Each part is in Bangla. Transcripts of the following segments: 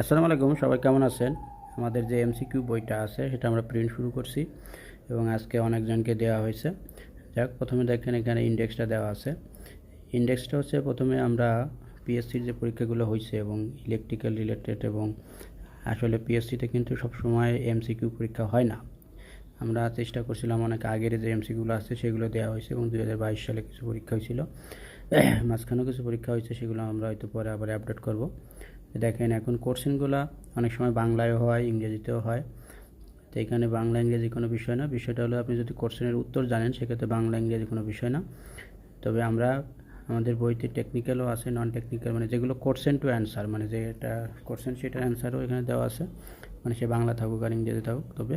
আসসালামু আলাইকুম, সবাই কেমন আছেন? আমাদের যে এমসিকিউ বইটা আছে, সেটা আমরা প্রিন্ট শুরু করছি এবং আজকে অনেকজনকে দেওয়া হয়েছে। যাক, প্রথমে দেখেন এখানে ইন্ডেক্সটা দেওয়া আছে। ইন্ডেক্সটা হচ্ছে প্রথমে আমরা পিএসসির যে পরীক্ষাগুলো হয়েছে এবং ইলেকট্রিক্যাল রিলেটেড এবং আসলে পিএসসিতে কিন্তু সবসময় এমসিকিউ পরীক্ষা হয় না। আমরা চেষ্টা করছিলাম অনেক আগের যে এমসিগুলো আছে, সেগুলো দেওয়া হয়েছে এবং দুই হাজার বাইশ সালে কিছু পরীক্ষা হয়েছিল। মাঝখানেও কিছু পরীক্ষা হয়েছে, সেগুলো আমরা হয়তো পরে আবার আপডেট করব। দেখেন এখন কোর্সিনগুলো অনেক সময় বাংলায়ও হয়, ইংরেজিতেও হয়। তো এখানে বাংলা, ইংরেজি কোনো বিষয় না। বিষয়টা হলো আপনি যদি কোর্সেনের উত্তর জানেন, সেক্ষেত্রে বাংলা, ইংরেজি কোনো বিষয় না। তবে আমরা, আমাদের বইতে টেকনিক্যালও আছে নন টেকনিক্যাল মানে যেগুলো কোর্সেন টু অ্যান্সার মানে যে এটা কোর্সেন সেটার অ্যান্সারও এখানে দেওয়া আছে। মানে সে বাংলা থাকুক আর ইংরেজি থাকুক। তবে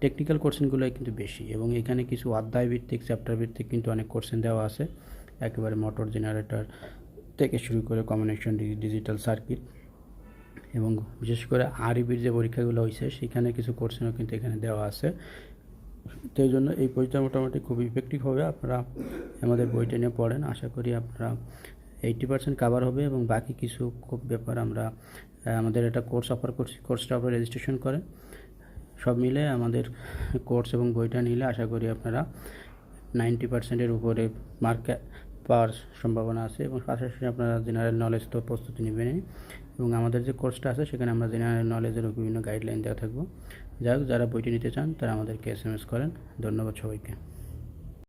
টেকনিক্যাল কোর্সেনগুলোই কিন্তু বেশি এবং এখানে কিছু অধ্যায় ভিত্তিক চ্যাপ্টার ভিত্তিক কিন্তু অনেক কোর্সেন দেওয়া আছে। একেবারে মোটর জেনারেটর থেকে শুরু করে কমিউনিকেশন ডিজিটাল সার্কিট এবং বিশেষ করে আরবির যে পরীক্ষাগুলো হয়েছে সেখানে কিছু কোর্সেনও কিন্তু এখানে দেওয়া আছে। তো এই জন্য এই বইটা মোটামুটি খুব ইফেক্টিভ হবে। আপনারা আমাদের বইটা নিয়ে পড়েন। আশা করি আপনারা এইটি পার্সেন্ট কাভার হবে এবং বাকি কিছু খুব ব্যাপার আমরা আমাদের একটা কোর্স অফার করছি। কোর্সটা আপনারা রেজিস্ট্রেশন করেন। সব মিলে আমাদের কোর্স এবং বইটা নিলে আশা করি আপনারা নাইনটি পার্সেন্টের উপরে মার্ক পাওয়ার সম্ভাবনা আছে এবং পাশাপাশি আপনারা জেনারেল নলেজ তো প্রস্তুতি নেবেন এবং আমাদের যে কোর্সটা আছে, সেখানে আমরা জেনারেল নলেজের বিভিন্ন গাইডলাইন দেওয়া থাকব। যাই যারা বইটি নিতে চান, তারা আমাদেরকে এস এম এস করেন। ধন্যবাদ সবাইকে।